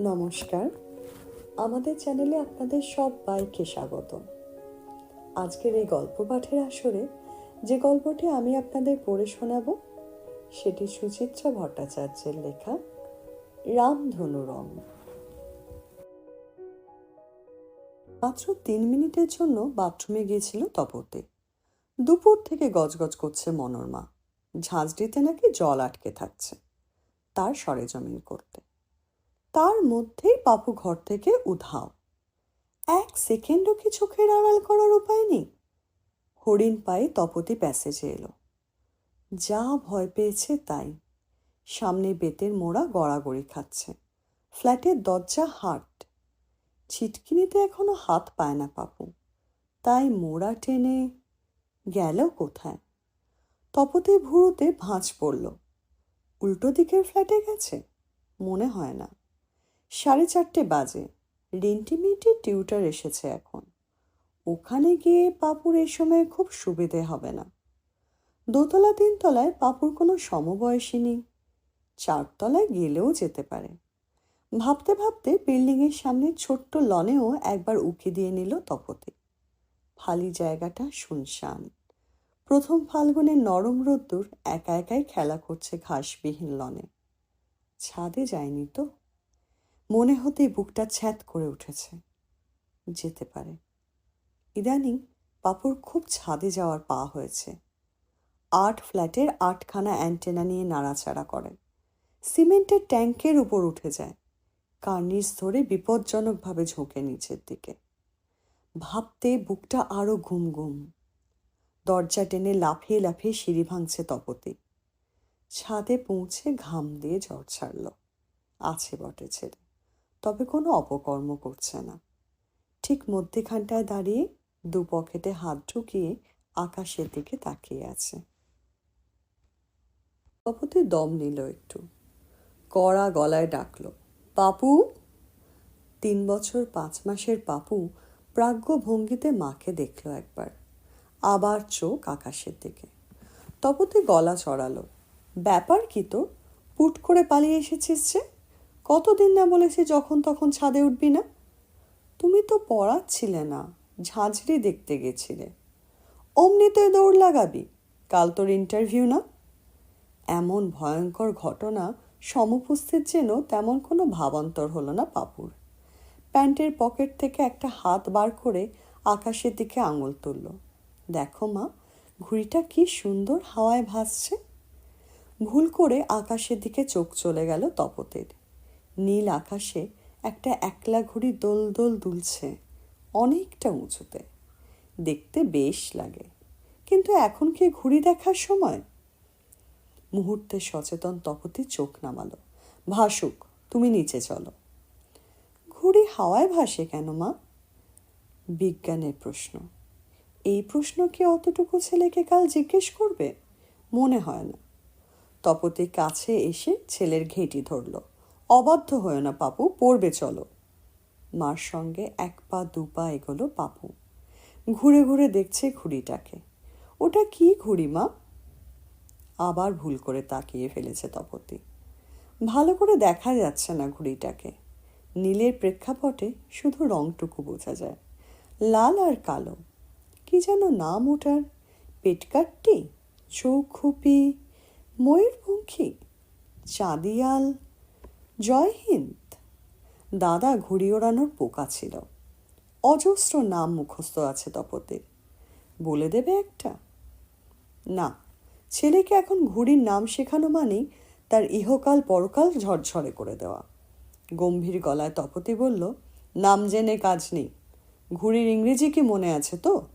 নমস্কার। আমাদের চ্যানেলে আপনাদের সবাইকে স্বাগত আজকের এই গল্প পাঠের আসরে যে গল্পটি আমি আপনাদের পড়ে শোনাব, সেটি সুচিত্রা ভট্টাচার্যের লেখা, রামধনু রং। মাত্র তিন মিনিটের জন্য বাথরুমে গিয়েছিল তপতে। দুপুর থেকে গজগজ করছে মনোরমা। ঝাঁঝরিতে নাকি জল আটকে থাকছে। তার সরেজমিন করতে। তার মধ্যেই পাপু ঘর থেকে উধাও। এক সেকেন্ডও কি চোখের আড়াল করার উপায় নেই? হরিণ পায়ে তপতি প্যাসেজে এলো। যা ভয় পেয়েছে তাই। সামনে বেতের মোড়া গড়াগড়ি খাচ্ছে। ফ্ল্যাটের দরজা হাট ছিটকিনিতে এখনও হাত পায় না পাপু তাই মোড়া টেনে গেল কোথায়? তপতে ভুরুতে ভাঁজ পড়ল। উল্টো দিকের ফ্ল্যাটে গেছে? মনে হয় না। সাড়ে চারটে বাজে। রেন্টিমেটের টিউটার এসেছে এখন। ওখানে গিয়ে পাপুর এ সময় খুব সুবিধে হবে না। দোতলা তিনতলায় পাপুর কোনো সমবয়সী নেই। চারতলায় গেলেও যেতে পারে। ভাবতে ভাবতে বিল্ডিংয়ের সামনে ছোট্ট লনেও একবার উঁকি দিয়ে নিল তপতে। ফালি জায়গাটা শুনশান। প্রথম ফাল্গুনের নরম রোদ্দুর একা একাই খেলা করছে ঘাসবিহীন লনে। ছাদে যায়নি তো? মনে হতেই বুকটা ছ্যাত করে উঠেছে। যেতে পারে। ইদানিং পাপুর খুব ছাদে যাওয়ার পা হয়েছে। আট ফ্ল্যাটের আটখানা অ্যান্টেনা নিয়ে নাড়াচাড়া করে। সিমেন্টের ট্যাঙ্কের উপর উঠে যায়। কার্নিস ধরে বিপজ্জনকভাবে ঝোঁকে নিচের দিকে। ভাবতে বুকটা আরও ঘুম ঘুম। দরজা টেনে লাফিয়ে লাফিয়ে সিঁড়ি ভাঙছে তপতি। ছাদে পৌঁছে ঘাম দিয়ে জ্বর ছাড়ল। আছে বটে ছেলে তবে কোনো অপকর্ম করছে না। ঠিক মধ্যেখানটায় দাঁড়িয়ে দু পকেটে হাত ঢুকিয়ে আকাশের দিকে তাকিয়ে আছে। তপতি দম নিল একটু। কড়া গলায় ডাকলো পাপু তিন বছর পাঁচ মাসের পাপু প্রাজ্ঞ ভঙ্গিতে মাকে দেখল একবার, আবার চোখ আকাশের দিকে। তপতে গলা চড়ালো ব্যাপার কি তো পুট করে পালিয়ে এসেছিস যে? কতদিন না বলেছি যখন তখন ছাদে উঠবি না? তুমি তো পড়াচ্ছিলে না, ঝাঁঝরি দেখতে গেছিলে। অমনি তো দৌড় লাগাবি, কাল তোর ইন্টারভিউ না? এমন ভয়ঙ্কর ঘটনা সমুপস্থিত যেন তেমন কোনো ভাবান্তর হলো না পাপুর। প্যান্টের পকেট থেকে একটা হাত বার করে আকাশের দিকে আঙুল তুলল। দেখো মা, ঘুড়িটা কি সুন্দর হাওয়ায় ভাসছে। ভুল করে আকাশের দিকে চোখ চলে গেল তপতের। নীল আকাশে একটা একলা ঘুড়ি দোল দোল দুলছে, অনেকটা উঁচুতে। দেখতে বেশ লাগে। কিন্তু এখন কি ঘুড়ি দেখার সময়? মুহূর্তে সচেতন তপতি চোখ নামালো। ভাসুক, তুমি নিচে চলো। ঘুড়ি হাওয়ায় ভাসে কেন, মা? বিজ্ঞানের প্রশ্ন। এই প্রশ্ন কি অতটুকু ছেলেকে কাল জিজ্ঞেস করবে? মনে হয় না। তপতি কাছে এসে ছেলের ঘেঁটি ধরল। অবাধ্য হয়ে না পাপু, পড়বে চলো। মার সঙ্গে এক পা দু পা এগোলো পাপু। ঘুরে ঘুরে দেখছে ঘুড়িটাকে। ওটা কি ঘুড়ি, মা? আবার ভুল করে তাকিয়ে ফেলেছে তপতি। ভালো করে দেখা যাচ্ছে না ঘুড়িটাকে। নীলের প্রেক্ষাপটে শুধু রংটুকু বোঝা যায়। লাল আর কালো। কি যেন নাম ওটার? পেটকাট্টি? চৌখুপি? ময়ূরপঙ্খী? চাঁদিয়াল? জয় হিন্দ। দাদা ঘুড়ি ওড়ানোর পোকা ছিল। অজস্র নাম মুখস্থ আছে তপতের বলে দেবে একটা। না, ছেলেকে এখন ঘুড়ির নাম শেখানো মানেই তার ইহকাল পরকাল ঝরঝরে করে দেওয়া। গম্ভীর গলায় তপতি বলল, নাম জেনে কাজ নেই। ঘুড়ির ইংরেজি কি মনে আছে তো?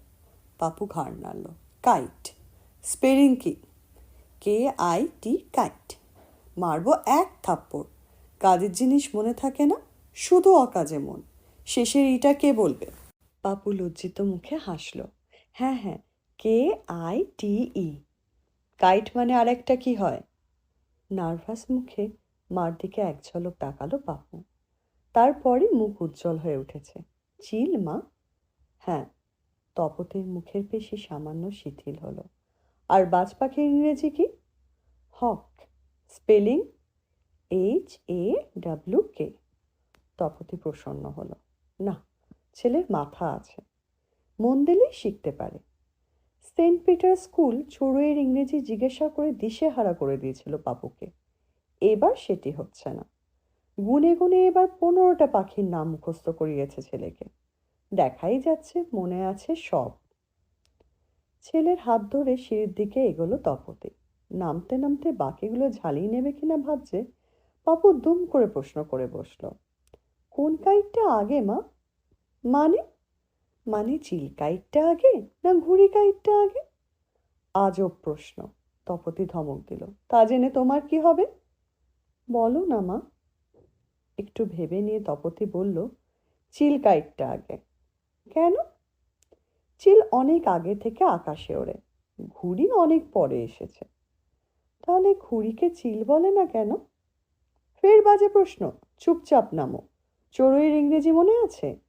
পাপু ঘাড় নাড়ল। কাইট। স্পেলিং কি? K I T kite. মারবো এক থাপ্পড়। কাজের জিনিস মনে থাকে না, শুধু অকাজে মন। শেষের ইটা কে বলবে? পাপু লজ্জিত মুখে হাসল। হ্যাঁ হ্যাঁ কে আই টি ই। কাইট মানে আরেকটা কি হয়? নার্ভাস মুখে মার দিকে এক ঝলক তাকালো পাপু তারপরই মুখ উজ্জ্বল হয়ে উঠেছে। চিল, মা। হ্যাঁ তপতের মুখের পেশি সামান্য শিথিল হলো। আর বাজ পাখির ইংরেজি কি? Hawk, spelling H A W K Tapati প্রসন্ন হলো। না, ছেলের মাথা আছে। মন দিলেই শিখতে পারে। সেন্ট পিটার স্কুল চড়ুইয়ের ইংরেজি জিজ্ঞাসা করে দিশেহারা করে দিয়েছিল পাপুকে এবার সেটি হচ্ছে না। গুনে গুনে এবার পনেরোটা পাখির নাম মুখস্থ করিয়েছে ছেলেকে। দেখাই যাচ্ছে, মনে আছে সব। ছেলের হাত ধরে সিঁড়ির দিকে এগোলো তপতি। নামতে নামতে বাকিগুলো ঝালিয়ে নেবে কিনা ভাবছে পাপু দুম করে প্রশ্ন করে বসল, কোন কাইটটা আগে, মা? মানে? মানে চিল কাইটটা আগে না ঘুড়ি কাইটটা আগে? আজব প্রশ্ন, তপতি ধমক দিল, তা জেনে তোমার কি হবে? বলো না, মা। একটু ভেবে নিয়ে তপতি বলল, চিল কাইটটা আগে। কেন? চিল অনেক আগে থেকে আকাশে ওড়ে, ঘুড়ি অনেক পরে এসেছে। তাহলে ঘুড়িকে চিল বলে না কেন? ফের বাজে প্রশ্ন, চুপচাপ নামো। চড়ুইয়ের ইংরেজি মনে আছে?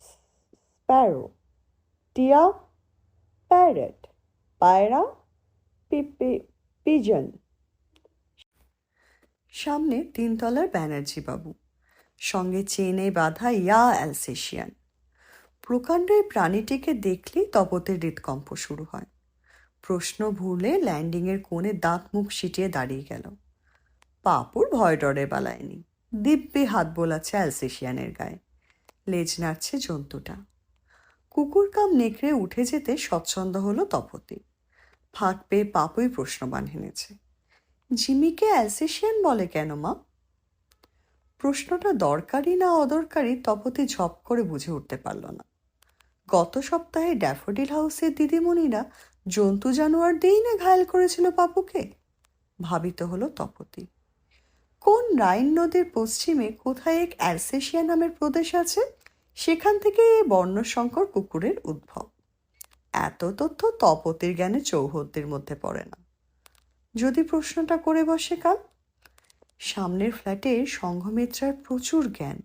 স্প্যারো। টিয়া? প্যারেট। পায়রা? পিপি, পিজন। সামনে তিনতলার ব্যানার্জি বাবু সঙ্গে চেনে বাঁধা ইয়া অ্যালসেশিয়ান। প্রকাণ্ড এই প্রাণীটিকে দেখলেই তপতের হৃদকম্প শুরু হয়। প্রশ্ন ভুলে ল্যান্ডিংয়ের কোণে দাঁত মুখ সিটিয়ে দাঁড়িয়ে গেল। পাপুর ভয় ডরে বালায়নি দিব্যি হাত বোলাচ্ছে অ্যালসেশিয়ানের গায়ে। লেজ নাড়ছে জন্তুটা। কুকুর কাম নেকড়ে উঠে যেতে স্বচ্ছন্দ হলো তপতি। ফাঁক পেয়ে পাপুই প্রশ্নবান হেনেছে। জিমিকে অ্যালসেশিয়ান বলে কেন, মা? প্রশ্নটা দরকারি না অদরকারি তপতি ঝপ করে বুঝে উঠতে পারল না। গত সপ্তাহে ড্যাফোডিল হাউসের দিদিমণিরা জন্তু জানোয়ার দিয়েই না ঘায়েল করেছিল পাপুকে? ভাবিত হলো তপতি। কোন রাইন নদীর পশ্চিমে কোথায় এক অ্যালসেশিয়া নামের প্রদেশ আছে? সেখান থেকে এই বর্ণশঙ্কর কুকুরের উদ্ভব। এত তথ্য তপতির জ্ঞানে চৌহদ্দির মধ্যে পড়ে না। যদি প্রশ্নটা করে বসে কাল? সামনের ফ্ল্যাটে সংঘমিত্রার প্রচুর জ্ঞান।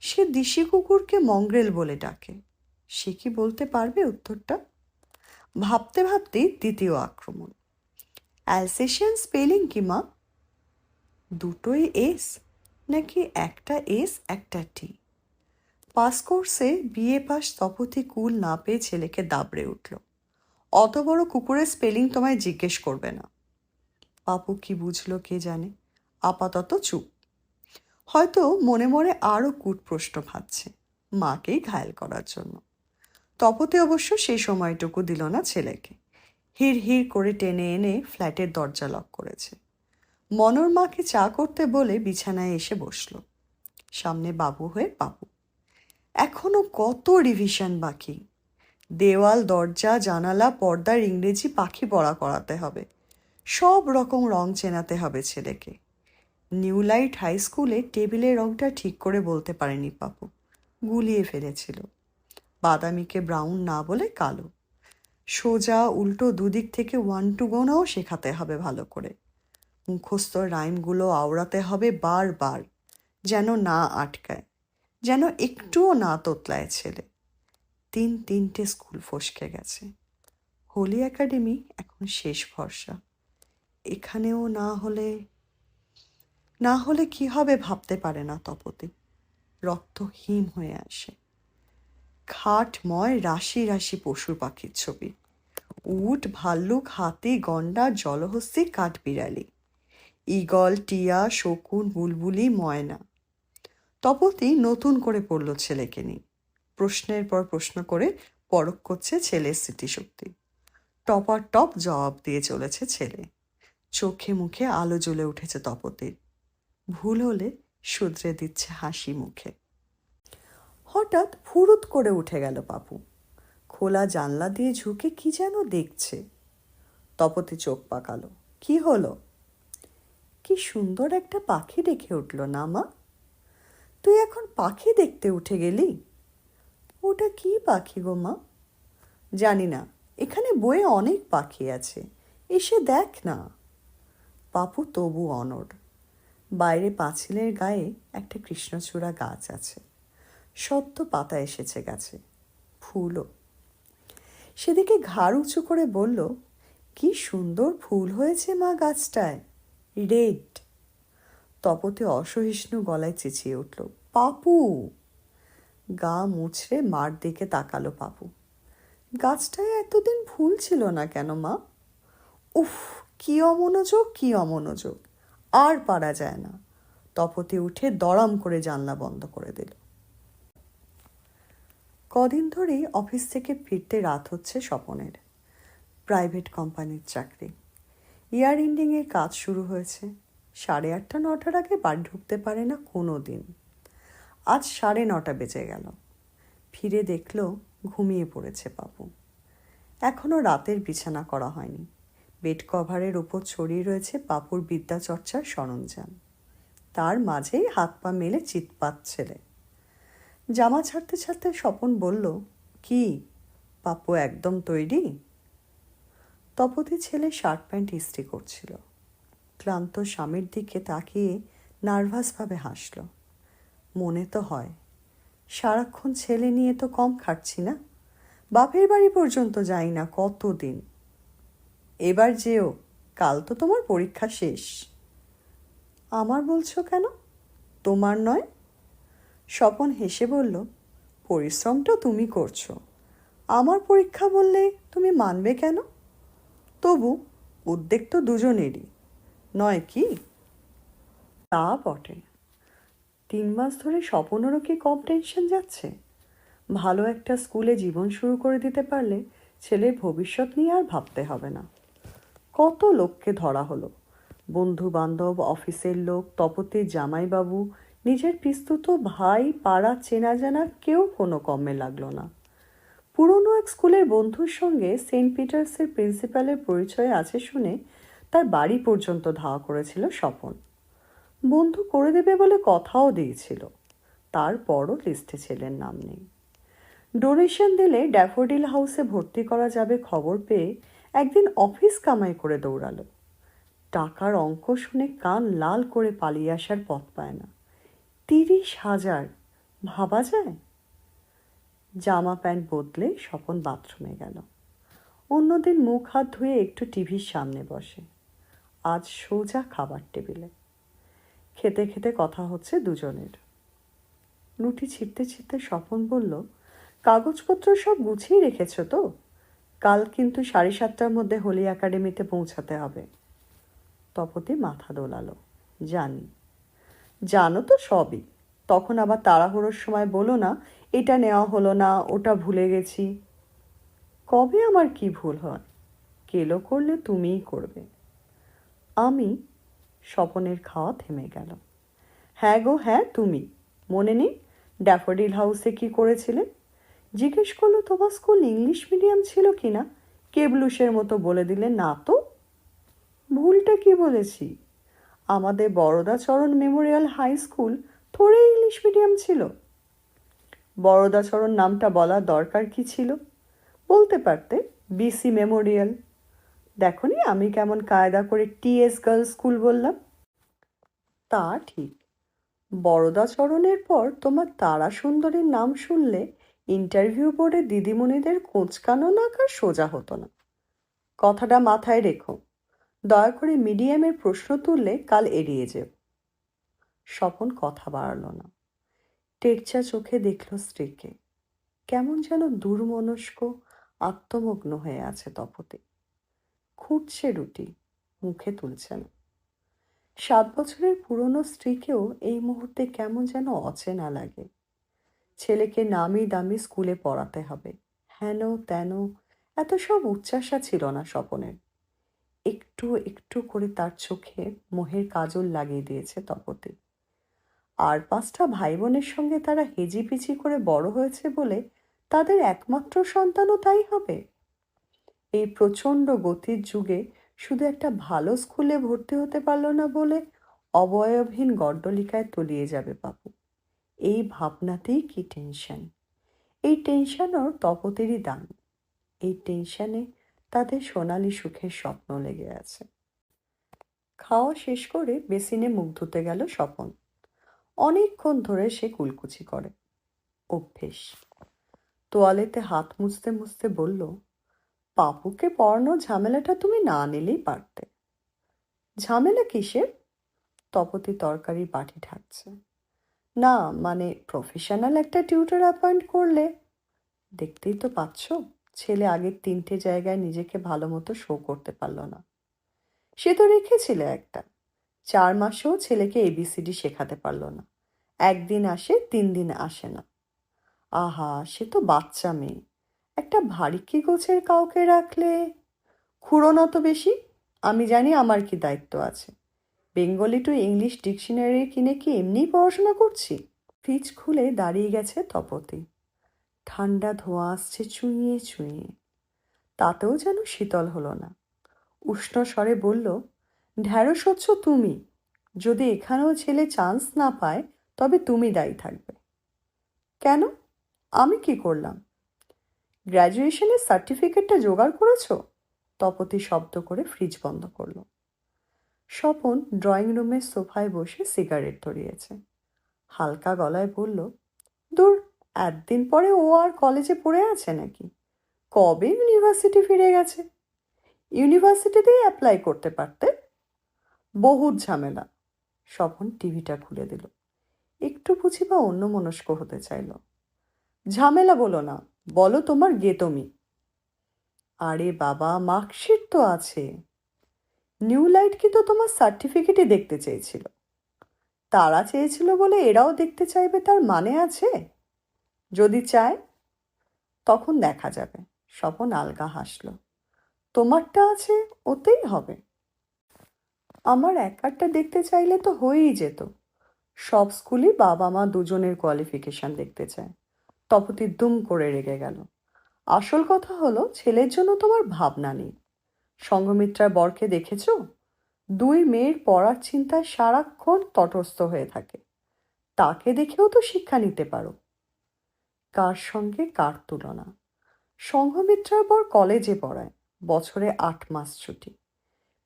সে দিশি কুকুরকে মঙ্গ্রেল বলে ডাকে। সে কি বলতে পারবে উত্তরটা? ভাবতে ভাবতেই দ্বিতীয় আক্রমণ। অ্যালসেশিয়ান স্পেলিং কি, মা? দুটোই এস নাকি একটা এস একটা টি পাস কোর্সে বিএ পাস তপতি কুল না পেয়ে ছেলেকে দাবড়ে উঠল। অত বড় কুকুরের স্পেলিং তোমায় জিজ্ঞেস করবে না। পাপু কি বুঝলো কে জানে? আপাতত চুপ। হয়তো মনে মনে আরও কূট প্রশ্ন ভাবছে, মাকেই ঘায়েল করার জন্য। তপতে অবশ্য সেই সময়টুকু দিল না ছেলেকে। হির হির করে টেনে এনে ফ্ল্যাটের দরজা লক করেছে। মনোর মাকে চা করতে বলে বিছানায় এসে বসল। সামনে বাবু হয়ে বাবু। এখনও কত রিভিশন বাকি? দেওয়াল, দরজা, জানালা, পর্দার ইংরেজি পাখি পড়া করাতে হবে। সব রকম রং চেনাতে হবে ছেলেকে। নিউ লাইট হাই স্কুলে টেবিলের রংটা ঠিক করে বলতে পারেনি পাপু গুলিয়ে ফেলেছিল। বাদামিকে ব্রাউন না বলে কালো। সোজা, উল্টো দুদিক থেকে ওয়ান টু গোনাও শেখাতে হবে ভালো করে। মুখস্থ রাইমগুলো আওড়াতে হবে বারবার, যেন না আটকায়, যেন একটুও না তোতলায় ছেলে। তিন তিনটে স্কুল ফসকে গেছে। হোলি একাডেমি এখন শেষ ভরসা। এখানেও না হলে না হলে কি হবে ভাবতে পারে না তপতি। রক্ত হিম হয়ে আসে। খাটময় রাশি রাশি পশু পাখির ছবি। উট, ভাল্লুক, হাতি গন্ডার জলহস্তি, কাঠবিড়ালি। ইগল টিয়া, শকুন, বুলবুলি, ময়না। তপতি নতুন করে পড়ল ছেলেকে নিয়ে। প্রশ্নের পর প্রশ্ন করে পরখ করছে ছেলের স্মৃতিশক্তি। টপার টপ জবাব দিয়ে চলেছে ছেলে। চোখে মুখে আলো জ্বলে উঠেছে তপতির। ভুল হলে শুধরে দিচ্ছে হাসি মুখে। হঠাৎ ফুরুত করে উঠে গেল পাপু। খোলা জানলা দিয়ে ঝুঁকে কি যেন দেখছে। তপতি চোখ পাকালো। কি হলো? কি সুন্দর একটা পাখি দেখে উঠল না, মা? তুই এখন পাখি দেখতে উঠে গেলি? ওটা কি পাখি গো, মা? জানি না, এখানে বইয়ে অনেক পাখি আছে, এসে দেখ না। পাপু তবু অনড়। বাইরে পাঁচিলের গায়ে একটা কৃষ্ণচূড়া গাছ আছে সদ্য পাতা এসেছে গাছে, ফুলও। সেদিকে ঘাড় উঁচু করে বলল, কি সুন্দর ফুল হয়েছে মা গাছটায়। রেড। তপতে অসহিষ্ণু গলায় চেঁচিয়ে উঠল পাপু গা মুছড়ে মার দিকে তাকালো পাপু গাছটায় এতদিন ভুল ছিল না কেন মা? উফ, কি অমনোযোগ কি অমনোযোগ। আর পারা যায় না। তপতে উঠে দড়াম করে জানলা বন্ধ করে দিল। কদিন ধরেই অফিস থেকে ফিরতে রাত হচ্ছে স্বপনের। প্রাইভেট কোম্পানির চাকরি। ইয়ার এন্ডিংয়ের কাজ শুরু হয়েছে। সাড়ে আটটা, নটার আগে বাড়ি ঢুকতে পারে না কোনো দিন। আজ সাড়ে নটা বেজে গেল। ফিরে দেখল ঘুমিয়ে পড়েছে পাপু এখনও রাতের বিছানা করা হয়নি। বেড কভারের ওপর ছড়িয়ে রয়েছে পাপুর বিদ্যাচর্চার সরঞ্জাম। তার মাঝেই হাত পা মেলে চিৎপাত ছেলে। জামা ছাড়তে ছাড়তে স্বপন বলল, কি? পাপু একদম তৈরি? তপতি ছেলে শার্ট প্যান্ট ইস্ত্রি করছিল। ক্লান্ত স্বামীর দিকে তাকিয়ে নার্ভাসভাবে হাসল। মনে তো হয়, সারাক্ষণ ছেলে নিয়ে তো কম খাটছি না। বাপের বাড়ি পর্যন্ত যাই না কতদিন। এবার যেও, কাল তো তোমার পরীক্ষা শেষ। আমার বলছো কেন? তোমার নয়? স্বপন হেসে বলল, পরিশ্রমটা তুমি করছ। আমার পরীক্ষা বললে তুমি মানবে কেন? তবু উদ্বেগ তো দুজনেরই। নয় কি? তা বটে। তিন মাস ধরে স্বপনেরও কি কম টেনশন যাচ্ছে? ভালো একটা স্কুলে জীবন শুরু করে দিতে পারলে ছেলের ভবিষ্যৎ নিয়ে আর ভাবতে হবে না। কত লোককে ধরা হলো? বন্ধু বান্ধব অফিসের লোক, তপতির জামাইবাবু, নিজের পিস্তুত ভাই, পাড়া চেনা জানা কেউ কোনো কমে লাগল না। পুরনো এক স্কুলের বন্ধুর সঙ্গে সেন্ট পিটার্সের প্রিন্সিপালের পরিচয় আছে শুনে তার বাড়ি পর্যন্ত ধাওয়া করেছিল স্বপন। বন্ধু করে দেবে বলে কথাও দিয়েছিল। তারপরও লিস্টে ছেলের নাম নেই। ডোনেশন দিলে ড্যাফোডিল হাউসে ভর্তি করা যাবে খবর পেয়ে একদিন অফিস কামাই করে দৌড়ালো। টাকার অঙ্ক শুনে কান লাল করে পালিয়ে আসার পথ পায় না। তিরিশ হাজার, ভাবা যায়? জামা প্যান্ট বদলে স্বপন বাথরুমে গেল। অন্যদিন মুখ হাত ধুয়ে একটু টিভির সামনে বসে। আজ সোজা খাবার টেবিলে। খেতে খেতে কথা হচ্ছে দুজনের। রুটি ছিটতে ছিটতে স্বপন বলল, কাগজপত্র সব গুছিয়ে রেখেছ তো? কাল কিন্তু সাড়ে সাতটার মধ্যে হোলি একাডেমিতে পৌঁছাতে হবে। তপতি মাথা দোলালো, জানি। জানো তো সবই। তখন আবার তাড়াহুড়োর সময় বলো না এটা নেওয়া হলো না, ওটা ভুলে গেছি। কবে আমার কি ভুল হয়? কেলো করলে তুমিই করবে। আমি স্বপনের খাওয়া থেমে গেল। হ্যাঁ গো হ্যাঁ তুমি। মনে নেই ড্যাফোডিল হাউসে কি করেছিলে? জিজ্ঞেস করল, তোমার স্কুল ইংলিশ মিডিয়াম ছিল কি না? কেবলুসের মতো বলে দিলে, না তো। ভুলটা কি বলেছি? আমাদের বরদাচরণ মেমোরিয়াল হাই স্কুল থোড়ে ইংলিশ মিডিয়াম ছিল। বরদাচরণ নামটা বলার দরকার কি ছিল? বলতে পারতে বিসি মেমোরিয়াল দেখনি আমি কেমন কায়দা করে টিএস গার্লস স্কুল বললাম? তা ঠিক। বরদাচরণের পর তোমার তারা সুন্দরীর নাম শুনলে ইন্টারভিউ বোর্ডে দিদিমণিদের কোঁচকানো নাকার সোজা হতো না। কথাটা মাথায় রেখো। দয়া করে মিডিয়ামের প্রশ্ন তুললে কাল এড়িয়ে যেও। স্বপন কথা বাড়ালো না। টেরচা চোখে দেখল স্ত্রীকে। কেমন যেন দুর্মনস্ক, আত্মমগ্ন হয়ে আছে তপতে খুঁটছে রুটি, মুখে তুলছে না। সাত বছরের পুরনো স্ত্রীকেও এই মুহূর্তে কেমন যেন অচেনা লাগে। ছেলেকে নামি দামি স্কুলে পড়াতে হবে। হেন তেন, এত সব উচ্চাসা ছিল না স্বপনের। একটু একটু করে তার চোখে মোহের কাজল লাগিয়ে দিয়েছে তপতে আর পাঁচটা ভাই বোনের সঙ্গে তারা হেজিপিচি করে বড় হয়েছে বলে তাদের একমাত্র সন্তানও তাই হবে। এই প্রচণ্ড গতির যুগে শুধু একটা ভালো স্কুলে ভর্তি হতে পারল না বলে অবয়বহীন গড্ডলিকায় তলিয়ে যাবে বাবু এই ভাবনাতেই কি টেনশন? এই টেনশন ওর তপতেরই দান এই টেনশনে তাদের সোনালি সুখের স্বপ্ন লেগে আছে। খাওয়া শেষ করে বেসিনে মুখ ধুতে গেল স্বপন। অনেকক্ষণ ধরে সে কুলকুচি করে। অভ্যেস। তোয়ালেতে হাত মুছতে মুছতে বলল পাপুকে পড়ানো ঝামেলাটা তুমি না নিলেই পারতে। ঝামেলা কিসের? তপতি তরকারি বাটি ঢাকছে। না মানে প্রফেশনাল একটা টিউটার অ্যাপয়েন্ট করলে। দেখতেই তো পাচ্ছ, ছেলে আগের তিনটে জায়গায় নিজেকে ভালো মতো শো করতে পারল না। সে তো রেখেছিল একটা। চার মাসেও ছেলেকে এবিসিডি শেখাতে পারল না। একদিন আসে তিন দিন আসে না। আহা, সে তো বাচ্চা মেয়ে। একটা ভারী কি গোছের কাউকে রাখলে? খুঁড়ো না তো বেশি। আমি জানি আমার কি দায়িত্ব আছে। বেঙ্গলি টু ইংলিশ ডিকশনারি কিনে কি এমনিই পড়াশোনা করছি? ফ্রিজ খুলে দাঁড়িয়ে গেছে তপতি। ঠান্ডা ধোঁয়া আসছে চুইয়ে চুইয়ে। তাতেও যেন শীতল হলো না। উষ্ণ স্বরে বলল, ঢ্যাঁড়স হচ্ছ তুমি। যদি এখানেও ছেলে চান্স না পায় তবে তুমি দায়ী থাকবে। কেন? আমি কি করলাম? গ্র্যাজুয়েশনের সার্টিফিকেটটা জোগাড় করেছ? তপতি শব্দ করে ফ্রিজ বন্ধ করল। স্বপন ড্রয়িং রুমের সোফায় বসে সিগারেট ধরিয়েছে। হালকা গলায় বলল, দূর একদিন পরে ও আর কলেজে পড়ে আছে নাকি? কবে ইউনিভার্সিটি ফিরে গেছে? ইউনিভার্সিটিতেই অ্যাপ্লাই করতে পারতে? বহুত ঝামেলা, স্বপন টিভিটা খুলে দিল। একটু বুঝি বা অন্য মনস্ক হতে চাইল। ঝামেলা বলো না, বলো তোমার গেতমি। আরে বাবা, মার্কশিট তো আছে। নিউ লাইট কি তো তোমার সার্টিফিকেটই দেখতে চেয়েছিল। তারা চেয়েছিল বলে এরাও দেখতে চাইবে তার মানে আছে? যদি চায়, তখন দেখা যাবে। স্বপন আলগা হাসল। তোমারটা আছে, ওতেই হবে। আমার একারটা দেখতে চাইলে তো হয়েই যেত। সব স্কুলই বাবা মা দুজনের কোয়ালিফিকেশন দেখতে চায়। তপতি দুম করে রেগে গেল। আসল কথা হলো, ছেলের জন্য তোমার ভাবনা নেই। সঙ্গমিত্রার বরকে দেখেছ? দুই মেয়ের পড়ার চিন্তায় সারাক্ষণ তটস্থ হয়ে থাকে। তাকে দেখেও তো শিক্ষা নিতে পারো। কার সঙ্গে কার তুলনা? সংঘমিত্রার বর কলেজে পড়ায়, বছরে আট মাস ছুটি।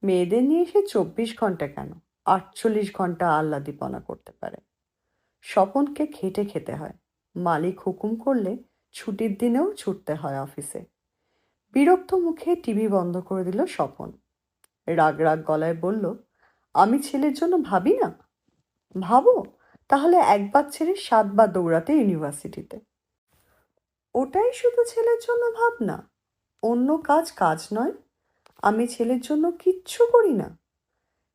মেয়েদের নিয়ে এসে চব্বিশ ঘণ্টা কেন? আটচল্লিশ ঘণ্টা আহ্লাদিপনা করতে পারে। স্বপনকে খেটে খেতে হয়। মালিক হুকুম করলে ছুটির দিনেও ছুটতে হয় অফিসে। বিরক্ত মুখে টিভি বন্ধ করে দিল স্বপন। রাগ রাগ গলায় বলল, আমি ছেলের জন্য ভাবি না? ভাবো, তাহলে একবার ছেড়ে সাতবার দৌড়াতে ইউনিভার্সিটিতে। ওটাই শুধু ছেলের জন্য ভাবনা? অন্য কাজ কাজ নয়? আমি ছেলের জন্য কিচ্ছু করি না?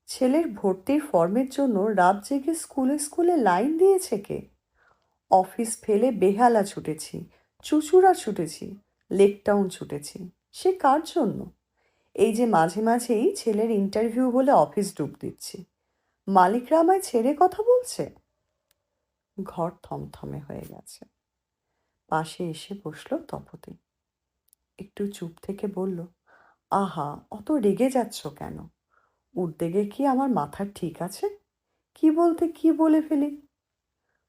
ছেলের ভর্তির ফর্মের জন্য রাত জেগে স্কুলে স্কুলে লাইন দিয়েছে কে? অফিস ফেলে বেহালা ছুটেছি, চুচুড়া ছুটেছি, লেকটাউন ছুটেছি। সে কার জন্য? এই যে মাঝে মাঝেই ছেলের ইন্টারভিউ বলে অফিস ডুব দিচ্ছি। মালিকরা আমায় ছেড়ে কথা বলছে? ঘর থমথমে হয়ে গেছে। পাশে এসে বসল তপতি। একটু চুপ থেকে বলল, আহা, অত রেগে যাচ্ছ কেন? উদ্বেগে কি আমার মাথার ঠিক আছে? কি বলতে কি বলে ফেলি?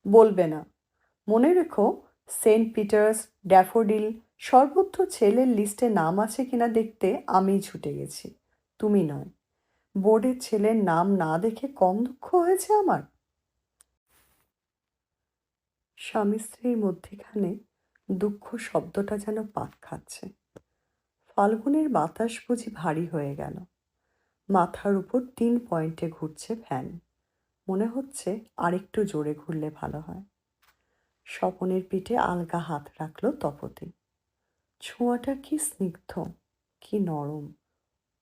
বলবে না। মনে রেখো, সেন্ট পিটার্স, ড্যাফোডিল, সর্বত্র ছেলের লিস্টে নাম আছে কিনা দেখতে আমি ছুটে গেছি। তুমি নয়। বোর্ডের ছেলের নাম না দেখে কম দুঃখ হয়েছে আমার? স্বামী স্ত্রীর মধ্যেখানে দুঃখ শব্দটা যেন পাক খাচ্ছে। ফাল্গুনের বাতাস বুঝি ভারী হয়ে গেল। মাথার উপর তিন পয়েন্টে ঘুরছে ফ্যান। মনে হচ্ছে আরেকটু জোরে ঘুরলে ভালো হয়। স্বপনের পিঠে আলগা হাত রাখল তপতি। ছোঁয়াটা কি স্নিগ্ধ, কি নরম,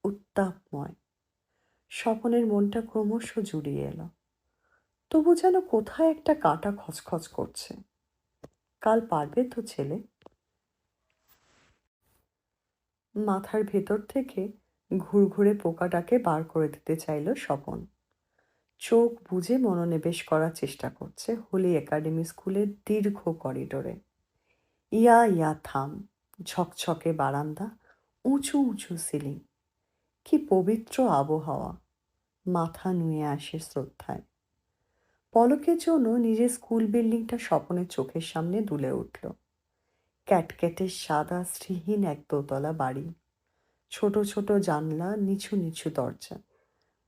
উত্তাপময়। স্বপনের মনটা ক্রমশ জুড়িয়ে এলো। তবু যেন কোথায় একটা কাঁটা খচখচ করছে। কাল পারবে তো ছেলে? মাথার ভেতর থেকে ঘুরঘুরে পোকাটাকে বার করে দিতে চাইল স্বপন। চোখ বুঝে মনোনিবেশ করার চেষ্টা করছে হোলি একাডেমি স্কুলের দীর্ঘ করিডোরে। ইয়া ইয়া, থাম, ঝকঝকে বারান্দা, উঁচু উঁচু সিলিং। কি পবিত্র আবহাওয়া, মাথা নুয়ে আসে শ্রদ্ধায়। পলকের জন্য নিজের স্কুল বিল্ডিংটা স্বপনের চোখের সামনে দুলে উঠল। ক্যাটক্যাটের সাদা শ্রীহীন এক দোতলা বাড়ি। ছোট ছোট জানলা, নিচু নিচু দরজা,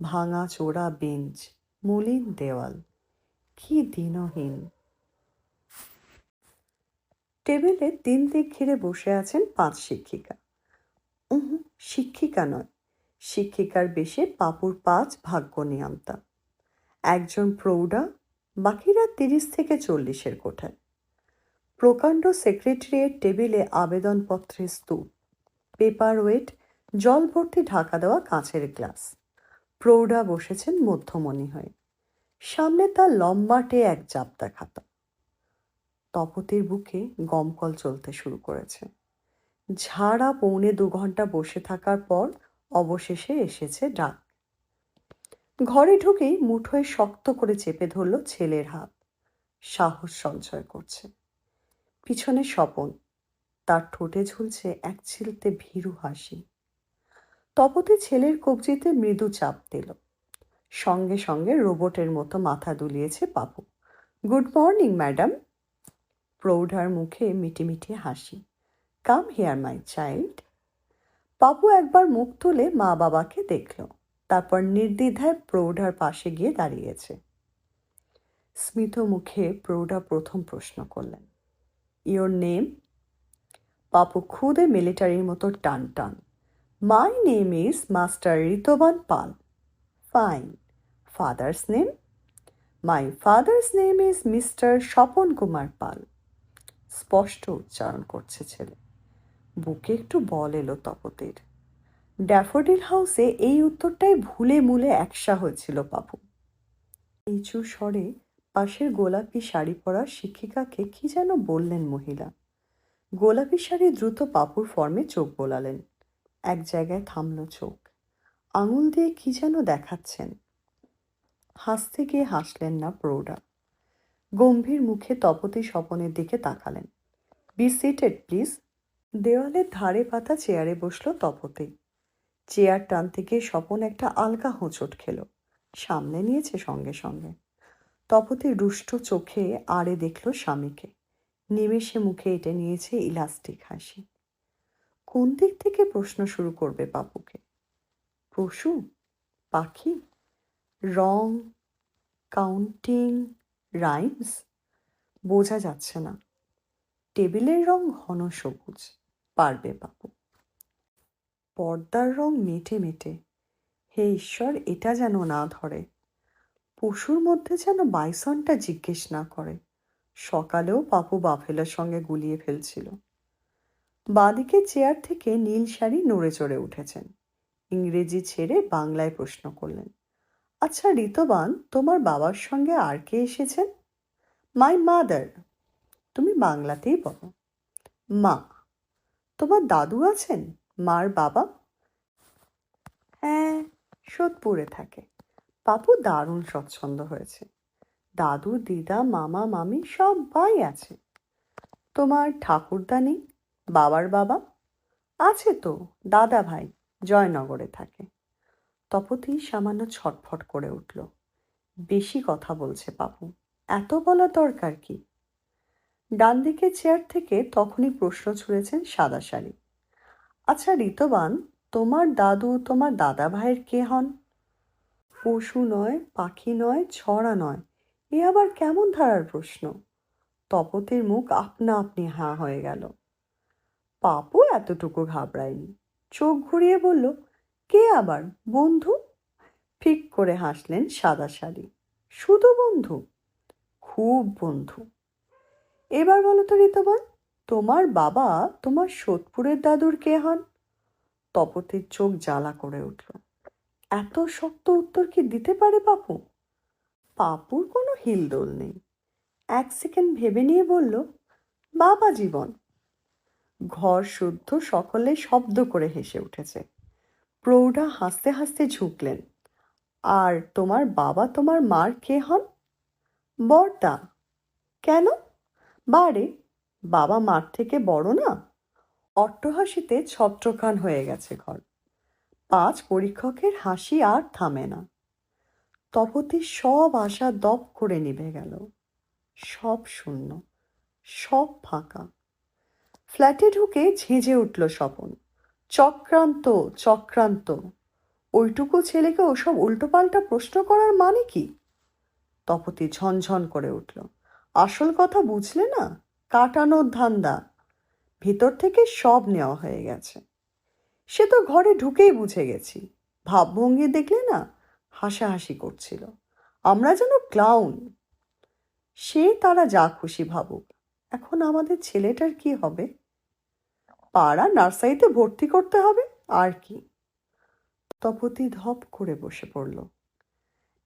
ভাঙা চোরা বেঞ্চ, মলিন দেওয়াল। কি দিনহীন। টেবিলে তিন দিক ঘিরে বসে আছেন পাঁচ শিক্ষিকা। উহু শিক্ষিকা নয়, শিক্ষিকার বেশে পাপুর পাঁচ ভাগ্য নিয়ন্তা। একজন প্রৌঢ়া, বাকিরা তিরিশ থেকে চল্লিশের কোঠায়। প্রকাণ্ড সেক্রেটারিয়েট টেবিলে আবেদনপত্রের স্তূপ পেপার ওয়েট জল ভর্তি ঢাকা দেওয়া কাঁচের গ্লাস। প্রৌঢ়া বসেছেন মধ্যমণি হয়ে। সামনে তার লম্বাটে এক জাপটা খাতা তপতির বুকে গমকল চলতে শুরু করেছে। ঝাড়া পৌনে দু ঘণ্টা বসে থাকার পর অবশেষে এসেছে ডাক। ঘরে ঢুকেই মুঠোয় শক্ত করে চেপে ধরল ছেলের হাত। সাহস সঞ্চয় করছে। পিছনে স্বপন। তার ঠোঁটে ঝুলছে এক ছিলতে ভীরু হাসি। তপতে ছেলের কবজিতে মৃদু চাপ দিল। সঙ্গে সঙ্গে রোবটের মতো মাথা দুলিয়েছে পাপু গুড মর্নিং, ম্যাডাম। প্রৌঢ়ার মুখে মিটিমিটি হাসি। Come here, my child. Papu একবার মুখ তুলে মা বাবাকে দেখল। তারপর নির্দ্বিধায় প্রৌঢ়ার পাশে গিয়ে দাঁড়িয়েছে। স্মিত মুখে প্রৌঢ়া প্রথম প্রশ্ন করলেন ইয়োর নেম পাপু খুদে মিলিটারির মতো টান টান my name is master Ritaban Pal fine father's name my father's name is mister Swapan Kumar Pal স্পষ্ট উচ্চারণ করছে ছেলে। বুকে একটু বল এলো তপতের। ড্যাফোডিল হাউসে এই উত্তরটাই ভুলে মুলে একসা হয়েছিল পাপু নিচু স্বরে পাশের গোলাপি শাড়ি পরা শিক্ষিকাকে কি যেন বললেন মহিলা। গোলাপি শাড়ি দ্রুত পাপুর ফর্মে চোখ বোলালেন। এক জায়গায় থামল চোখ। আঙুল দিয়ে কি যেন দেখাচ্ছেন। হাসতে গিয়ে হাসলেন না প্রৌঢ়া। গম্ভীর মুখে তপতি স্বপনের দিকে তাকালেন। বি সিটেড প্লিজ দেওয়ালের ধারে পাতা চেয়ারে বসল তপতি। চেয়ার টানতে গিয়ে স্বপন একটা আলগা হোঁচট খেল। সামনে নিয়েছে সঙ্গে সঙ্গে। তপতি রুষ্ট চোখে আড়ে দেখল স্বামীকে। নিমেষে মুখে এঁটে নিয়েছে ইলাস্টিক হাসি। কোন দিক থেকে প্রশ্ন শুরু করবে পাপুকে পশু? পাখি? রং? কাউন্টিং? রাইমস? বোঝা যাচ্ছে না। টেবিলের রং ঘন সবুজ, পারবে পাপু পর্দার রং মেটে মেটে। হে ঈশ্বর, এটা যেন না ধরে। পশুর মধ্যে যেন বাইসনটা জিজ্ঞেস না করে। সকালেও পাপু বাফেলার সঙ্গে গুলিয়ে ফেলছিল। বাদিকে চেয়ার থেকে নীল শাড়ি নড়ে চড়ে উঠেছেন। ইংরেজি ছেড়ে বাংলায় প্রশ্ন করলেন আচ্ছা ঋতবান, তোমার বাবার সঙ্গে আর কে এসেছেন? মাই মাদার তুমি বাংলাতেই বলো। মা। তোমার দাদু আছেন? মার বাবা? হ্যাঁ সোদপুরে থাকে। পাপু দারুণ স্বচ্ছন্দ হয়েছে। দাদু, দিদা, মামা, মামি সবাই আছে। তোমার ঠাকুরদা নেই? বাবার বাবা? আছে তো, দাদা ভাই, জয়নগরে থাকে। তপতি সামান্য ছটফট করে উঠল। বেশি কথা বলছে বাবু, এত বলা দরকার কি? ডান দিকে চেয়ার থেকে তখনই প্রশ্ন ছুঁড়েছেন সাদা শাড়ি আচ্ছা ঋতবান, তোমার দাদু, তোমার দাদা ভাইয়ের কে হন? পশু নয়, পাখি নয়, ছড়া নয়, এ আবার কেমন ধারার প্রশ্ন? তপতের মুখ আপনা আপনি হাঁ হয়ে গেল। পাপু এতটুকু ঘাবড়ায়নি। চোখ ঘুরিয়ে বলল, কে আবার, বন্ধু? ফিক করে হাসলেন সাদা শাড়ি শুধু বন্ধু? খুব বন্ধু। এবার বলো তো ঋতবান, তোমার বাবা তোমার সোদপুরের দাদুর কে হন? তপতির চোখ জ্বালা করে উঠল। এত শক্ত উত্তর কি দিতে পারে পাপু পাপুর কোনো হিলদোল নেই। এক সেকেন্ড ভেবে নিয়ে বলল, বাবা জীবন ঘর শুদ্ধ সকলে শব্দ করে হেসে উঠেছে। প্রৌঢ়া হাসতে হাসতে ঝুঁকলেন। আর তোমার বাবা তোমার মার কে হন? বড়দা কেন? বারে, বাবা মার থেকে বড় না? অট্টহাসিতে ছত্রখান হয়ে গেছে ঘর। পাঁচ পরীক্ষকের হাসি আর থামে না। তপতির সব আশা দপ করে নিভে গেল। সব শূন্য, সব ফাঁকা। ফ্ল্যাটে ঢুকে ঝেঁঝে উঠল স্বপন। চক্রান্ত চক্রান্ত। ওইটুকু ছেলেকে ওসব উল্টোপাল্টা প্রশ্ন করার মানে কি? তপতি ঝনঝন করে উঠল। আসল কথা বুঝলে না? কাটানোর ধান্দা। ভিতর থেকে সব নেওয়া হয়ে গেছে। সে তো ঘরে ঢুকেই বুঝে গেছি। ভাবভঙ্গি দেখলে না হাসাহাসি করছিল। আমরা যেন ক্লাউন। সে তারা যা খুশি ভাবুক। এখন আমাদের ছেলেটার কি হবে? পাড়া নার্সারিতে ভর্তি করতে হবে? আর কি? তপতি ধপ করে বসে পড়ল।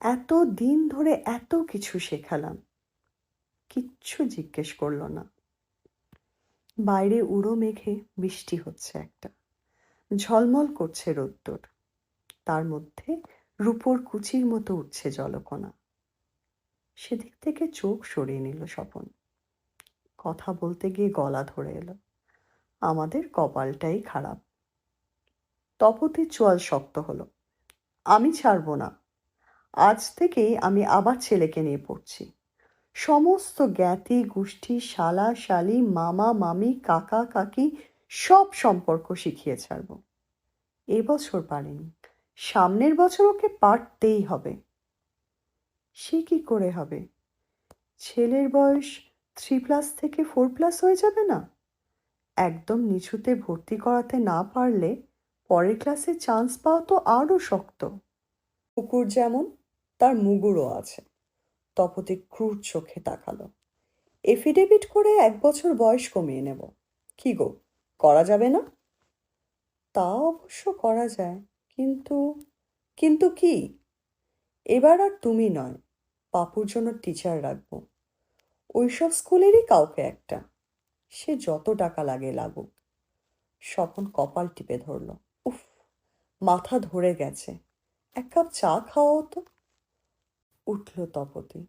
এত দিন ধরে এত কিছু শেখালাম। কিচ্ছু জিজ্ঞেস করল না। বাইরে উড়ো মেঘে বৃষ্টি হচ্ছে একটা। ঝলমল করছে রোদ্দুর তার মধ্যে রূপোর কুচির মতো উঠছে জলকণা। সেদিক থেকে চোখ সরিয়ে নিল স্বপন। কথা বলতে গিয়ে গলা ধরে এলো। আমাদের কপালটাই খারাপ। তপতির চোয়াল শক্ত হলো। আমি ছাড়বো না। আজ থেকেই আমি আবার ছেলেকে নিয়ে পড়ছি। সমস্ত জ্ঞাতি, গোষ্ঠী, শালা, শালি, মামা, মামি, কাকা, কাকি সব সম্পর্ক শিখিয়ে ছাড়ব। এবছর পারেনি। সামনের বছর ওকে পারতেই হবে। সে কি করে হবে? ছেলের বয়স থ্রি প্লাস থেকে ফোর প্লাস হয়ে যাবে না? একদম নিচুতে ভর্তি করাতে না পারলে পরের ক্লাসে চান্স পাওয়া তো আরও শক্ত। কুকুর যেমন, তার মুগুরও আছে। তপতি ক্রুর চোখে তাকালো। এফিডেভিট করে এক বছর বয়স কমিয়ে নেব। কি গো, করা যাবে না? তা অবশ্য করা যায়, কিন্তু কিন্তু কি? এবার আর তুমি নয় পাপুর জন্য টিচার রাখব। ওইসব স্কুলেরই কাউকে একটা। সে যত টাকা লাগে লাগুক। স্বপন কপাল টিপে ধরল, উফ, মাথা ধরে গেছে। এক কাপ চা খাওয়াও তো? উঠল তপতি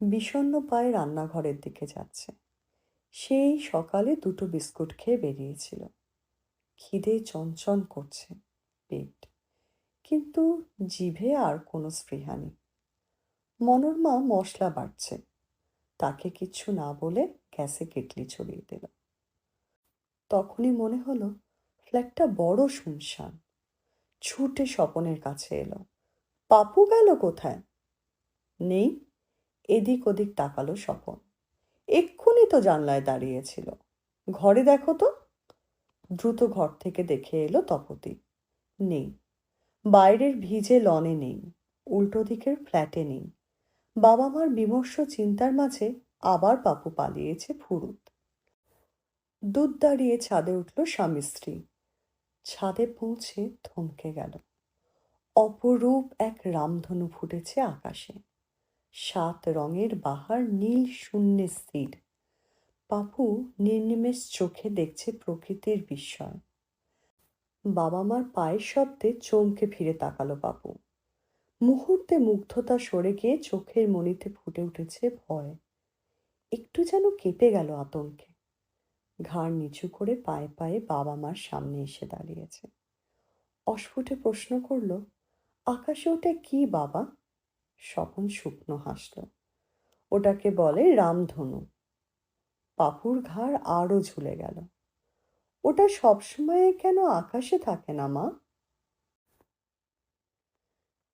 বিষণ্ন পায়ে রান্নাঘরের দিকে যাচ্ছে। সেই সকালে দুটো বিস্কুট খেয়ে বেরিয়েছিল। খিদে চঞ্চন করছে পেট, কিন্তু জিভে আর কোনো স্পৃহা নেই। মনোরমা মশলা বাড়ছে। তাকে কিচ্ছু না বলে গ্যাসে কেটলি ছড়িয়ে দিল। তখনই মনে হলো, ফ্ল্যাটটা বড় শুনশান। ছুটে স্বপনের কাছে এলো। পাপু গেল কোথায়? নেই। এদিক ওদিক তাকালো স্বপন। এক্ষুনি তো জানলায় দাঁড়িয়েছিল। ঘরে দেখো তো। দ্রুত ঘর থেকে দেখে এলো তপতি। নেই। বাইরের ভিজে লনে নেই। উল্টো দিকের ফ্ল্যাটে নেই। বাবা মার বিমর্ষ চিন্তার মাঝে আবার পাপু পালিয়েছে ফুরুত। দুধ দাঁড়িয়ে ছাদে উঠল স্বামী স্ত্রী। ছাদে পৌঁছে থমকে গেল। অপরূপ এক রামধনু ফুটেছে আকাশে। সাত রঙের বাহার নীল শূন্যে স্থির। পাপু নির্নিমেষ চোখে দেখছে প্রকৃতির বিস্ময়। বাবা মার পায়ের শব্দে চমকে ফিরে তাকালো পাপু মুহূর্তে মুগ্ধতা সরে গিয়ে চোখের মনিতে ফুটে উঠেছে ভয়। একটু যেন কেঁপে গেল আতঙ্কে। ঘাড় নিচু করে পায়ে পায়ে বাবা মার সামনে এসে দাঁড়িয়েছে। অস্ফুটে প্রশ্ন করল, আকাশে ওটা কি বাবা? স্বপন শুকনো হাসল, ওটাকে বলে রামধনু। পাপুর ঘাড় আরও ঝুলে গেল, ওটা সবসময় কেন আকাশে থাকে না মা?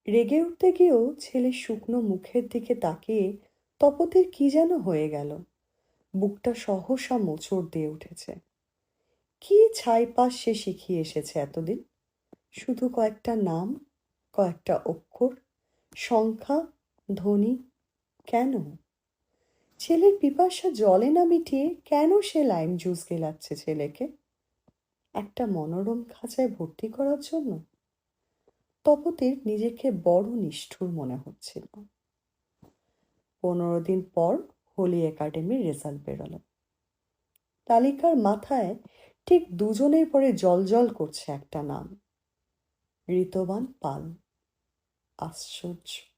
রেগে উঠতে গিয়েও ছেলে শুকনো মুখের দিকে তাকিয়ে তপতের কি যেন হয়ে গেল। বুকটা সহসা মোচড় দিয়ে উঠেছে। কি ছাইপাস সে শিখিয়ে এসেছে এতদিন? শুধু কয়েকটা নাম, কয়েকটা অক্ষর, সংখ্যা, ধ্বনি, কেন? ছেলের পিপাসা জলে না মিটিয়ে কেন সে লাইম জুস গেলাচ্ছে ছেলেকে? একটা মনোরম খাঁচায় ভর্তি করার জন্য তপতির নিজেকে বড় নিষ্ঠুর মনে হচ্ছিল। পনেরো দিন পর হোলি একাডেমির রেজাল্ট বেরোলো। তালিকার মাথায় ঠিক দুজনের পরে জল করছে একটা নাম, ঋতবান পাল। আশ্চর্য।